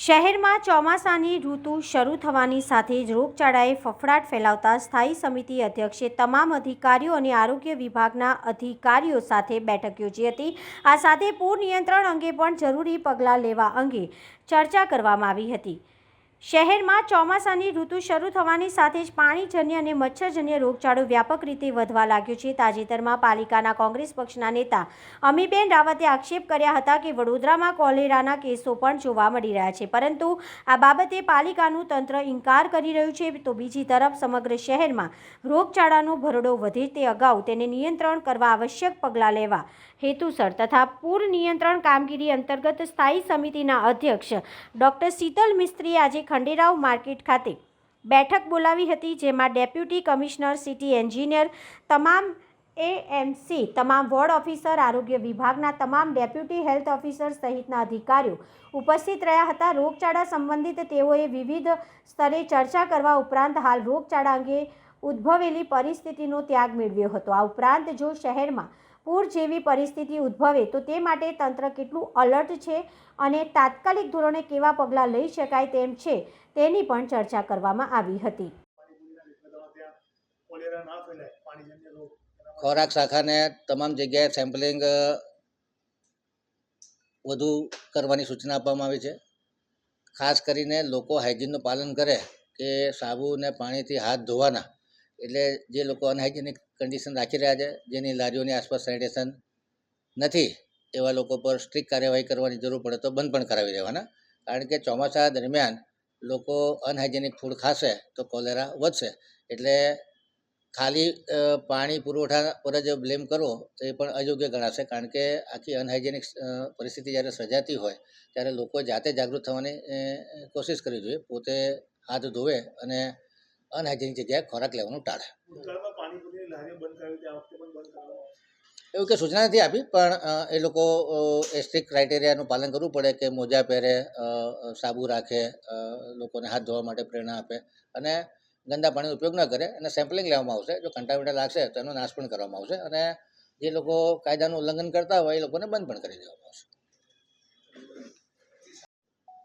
શહેરમાં ચોમાસાની ઋતુ શરૂ થવાની સાથે જ રોગચાળાએ ફફડાટ ફેલાવતા સ્થાયી સમિતિ અધ્યક્ષે તમામ અધિકારીઓ અને આરોગ્ય વિભાગના અધિકારીઓ સાથે બેઠક યોજી હતી. આ સાથે પૂર નિયંત્રણ અંગે પણ જરૂરી પગલાં લેવા અંગે ચર્ચા કરવામાં આવી હતી. શહેરમાં ચોમાસાની ઋતુ શરૂ થવાની સાથે જ પાણીજન્ય અને મચ્છરજન્ય રોગચાળો વ્યાપક રીતે વધવા લાગ્યો છે. તાજેતરમાં પાલિકાના કોંગ્રેસ પક્ષના નેતા અમીબેન રાવતે આક્ષેપ કર્યા હતા કે વડોદરામાં કોલેરાના કેસો પણ જોવા મળી રહ્યા છે. પરંતુ આ બાબતે પાલિકાનું તંત્ર ઇનકાર કરી રહ્યું છે. તો બીજી તરફ સમગ્ર શહેરમાં રોગચાળાનો ભરડો વધે તે અગાઉ તેને નિયંત્રણ કરવા આવશ્યક પગલાં લેવા હેતુસર તથા પૂર નિયંત્રણ કામગીરી અંતર્ગત સ્થાયી સમિતિના અધ્યક્ષ ડોક્ટર શીતલ મિસ્ત્રીએ આજે ખંડેરાવ માર્કેટ ખાતે બેઠક બોલાવી હતી, જેમાં ડેપ્યુટી કમિશનર, સિટી એન્જિનિયર, તમામ એએમસી, તમામ વોર્ડ ઓફિસર, આરોગ્ય વિભાગના તમામ ડેપ્યુટી હેલ્થ ઓફિસર સહિતના અધિકારીઓ ઉપસ્થિત રહ્યા હતા. રોગચાળા સંબંધિત તેઓએ વિવિધ સ્તરે ચર્ચા કરવા ઉપરાંત હાલ રોગચાળા અંગે ઉદ્ભવેલી પરિસ્થિતિનો ત્યાગ મેળવ્યો હતો. આ ઉપરાંત જો શહેરમાં પૂર જેવી પરિસ્થિતિ ઉદ્ભવે તો તે માટે તંત્ર કેટલું અલર્ટ છે અને તાત્કાલિક ધોરણે કેવા પગલાં લઈ શકાય તેમ છે તેની પણ ચર્ચા કરવામાં આવી હતી. ખોરાક શાખાને તમામ જગ્યાએ સેમ્પલિંગ વધુ કરવાની સૂચના આપવામાં આવી છે. ખાસ કરીને લોકો હાઇજીનનું પાલન કરે કે સાબુ ને પાણીથી હાથ ધોવાના. એટલે જે લોકો અનહાઇજેનિક કન્ડિશન રાખી રહ્યા છે, જેની લારીઓની આસપાસ સેનિટેશન નથી, એવા લોકો પર સ્ટ્રિક કાર્યવાહી કરવાની જરૂર પડે તો બંધ પણ કરાવી દેવાના. કારણ કે ચોમાસા દરમિયાન લોકો અનહાઇજેનિક ફૂડ ખાશે તો કોલેરા વધશે. એટલે ખાલી પાણી પુરવઠા પર જ બ્લેમ કરવો એ પણ અયોગ્ય ગણાશે. કારણ કે આખી અનહાઇજેનિક પરિસ્થિતિ જ્યારે સર્જાતી હોય, ત્યારે લોકો જાતે જાગૃત થવાની કોશિશ કરવી જોઈએ. પોતે હાથ ધોવે અને અનહાઇજેનિક જગ્યાએ ખોરાક લેવાનું ટાળે. એવું કે સૂચના નથી આપી પણ એ લોકો એ સ્ટ્રિક્ટ ક્રાઇટેરિયાનું પાલન કરવું પડે કે મોજા પહેરે સાબુ રાખે લોકોને હાથ ધોવા માટે પ્રેરણા આપે અને ગંદા પાણીનો ઉપયોગ ન કરે અને સેમ્પલિંગ લેવામાં આવશે. જો કંટામિનેટ લાગશે તો એનો નાશ પણ કરવામાં આવશે અને જે લોકો કાયદાનું ઉલ્લંઘન કરતા હોય એ લોકોને બંધ પણ કરી દેવામાં આવશે.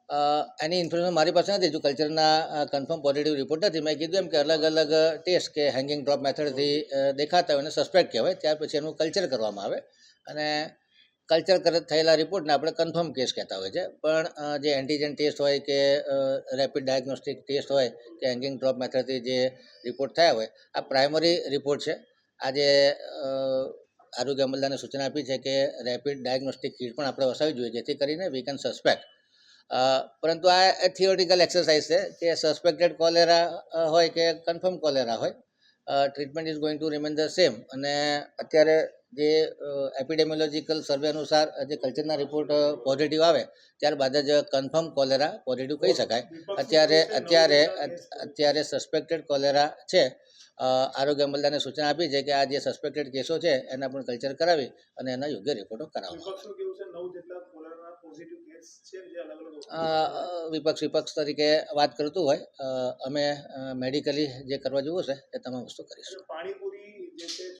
એની ઇન્ફોર્મેશન મારી પાસે નથી. જો કલ્ચરના કન્ફર્મ પોઝિટિવ રિપોર્ટ નથી. મેં કીધું એમ કે અલગ અલગ ટેસ્ટ કે હેંગિંગ ડ્રોપ મેથડથી દેખાતા હોય એને સસ્પેક્ટ કહેવાય. ત્યાર પછી એનું કલ્ચર કરવામાં આવે. અને કલ્ચર કર, થયેલા રિપોર્ટને આપણે કન્ફર્મ કેસ કહેતા હોય છે. પણ જે એન્ટીજન ટેસ્ટ હોય કે રેપિડ ડાયગ્નોસ્ટિક ટેસ્ટ હોય કે હેંગિંગ ડ્રોપ મેથડથી જે રિપોર્ટ થયા હોય, આ પ્રાઇમરી રિપોર્ટ છે. આજે આરોગ્ય અમલદારને સૂચના આપી છે કે રેપિડ ડાયગ્નોસ્ટિક કીટ પણ આપણે વસાવી જોઈએ, જેથી કરીને વી કેન સસ્પેક્ટ પરંતુ આ થિયોરિટિકલ એક્સરસાઇઝ છે કે સસ્પેક્ટેડ કોલેરા હોય કે કન્ફર્મ કોલેરા હોય treatment is going to remain the same અને અત્યારે જે એપિડેમિયોલોજીકલ સર્વે અનુસાર જે કલ્ચરના રિપોર્ટ પોઝિટિવ આવે, ત્યારબાદ જ કન્ફર્મ કોલેરા પોઝિટિવ કહી શકાય. અત્યારે અત્યારે અત્યારે સસ્પેક્ટેડ કોલેરા છે. આરોગ્ય અમલદારને સૂચના આપી છે કે આ જે સસ્પેક્ટેડ કેસો છે, એના પણ કલ્ચર કરાવી અને એના યોગ્ય રિપોર્ટો કરાવવામાં વિપક્ષ વિપક્ષ તરીકે વાત કરતું હોય અમે મેડિકલી જે કરવા જેવું છે એ તમામ વસ્તુ કરીશું. પાણીપુરી જે છે